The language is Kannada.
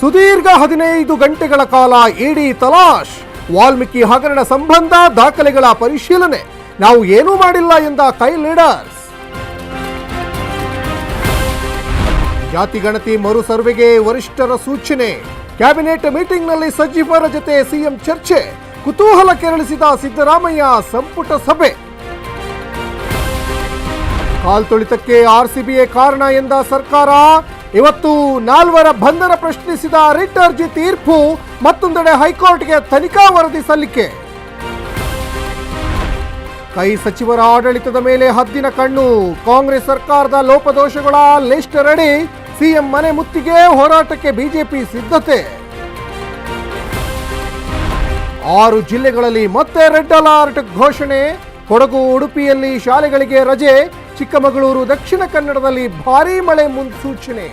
ಸುದೀರ್ಘ ಹದಿನೈದು ಗಂಟೆಗಳ ಕಾಲ ಇಡೀ ತಲಾಶ್, ವಾಲ್ಮೀಕಿ ಹಗರಣ ಸಂಬಂಧ ದಾಖಲೆಗಳ ಪರಿಶೀಲನೆ. ನಾವು ಏನೂ ಮಾಡಿಲ್ಲ ಎಂದ ಕೈ ಲೀಡರ್ಸ್. ಜಾತಿ ಗಣತಿ ಮರು ಸರ್ವೆಗೆ ವರಿಷ್ಠರ ಸೂಚನೆ. ಕ್ಯಾಬಿನೆಟ್ ಮೀಟಿಂಗ್ನಲ್ಲಿ ಸಚಿವರ ಜೊತೆ ಸಿಎಂ ಚರ್ಚೆ. ಕುತೂಹಲ ಕೆರಳಿಸಿದ ಸಿದ್ದರಾಮಯ್ಯ ಸಂಪುಟ ಸಭೆ. ಕಾಲ್ತುಳಿತಕ್ಕೆ ಆರ್ಸಿಬಿಎ ಕಾರಣ ಎಂದ ಸರ್ಕಾರ, ಇವತ್ತು ನಾಲ್ವರ ಬಂಧನ ಪ್ರಶ್ನಿಸಿದ ರಿಟ್ ಅರ್ಜಿ ತೀರ್ಪು ಮತ್ತೊಂದೆಡೆ ಹೈಕೋರ್ಟ್ಗೆ ತನಿಖಾ ವರದಿ ಸಲ್ಲಿಕೆ. ಕೈ ಸಚಿವರ ಆಡಳಿತದ ಮೇಲೆ ಹದ್ದಿನ ಕಣ್ಣು. ಕಾಂಗ್ರೆಸ್ ಸರ್ಕಾರದ ಲೋಪದೋಷಗಳ ಲಿಸ್ಟ್ ರೆಡಿ. ಸಿಎಂ ಮನೆ ಮುತ್ತಿಗೆ ಹೋರಾಟಕ್ಕೆ ಬಿಜೆಪಿ ಸಿದ್ಧತೆ. ಆರು ಜಿಲ್ಲೆಗಳಲ್ಲಿ ಮತ್ತೆ ರೆಡ್ ಅಲರ್ಟ್ ಘೋಷಣೆ. ಕೊಡಗು ಉಡುಪಿಯಲ್ಲಿ ಶಾಲೆಗಳಿಗೆ ರಜೆ. ಚಿಕ್ಕಮಗಳೂರು ದಕ್ಷಿಣ ಕನ್ನಡದಲ್ಲಿ ಭಾರೀ ಮಳೆ ಮುನ್ಸೂಚನೆ.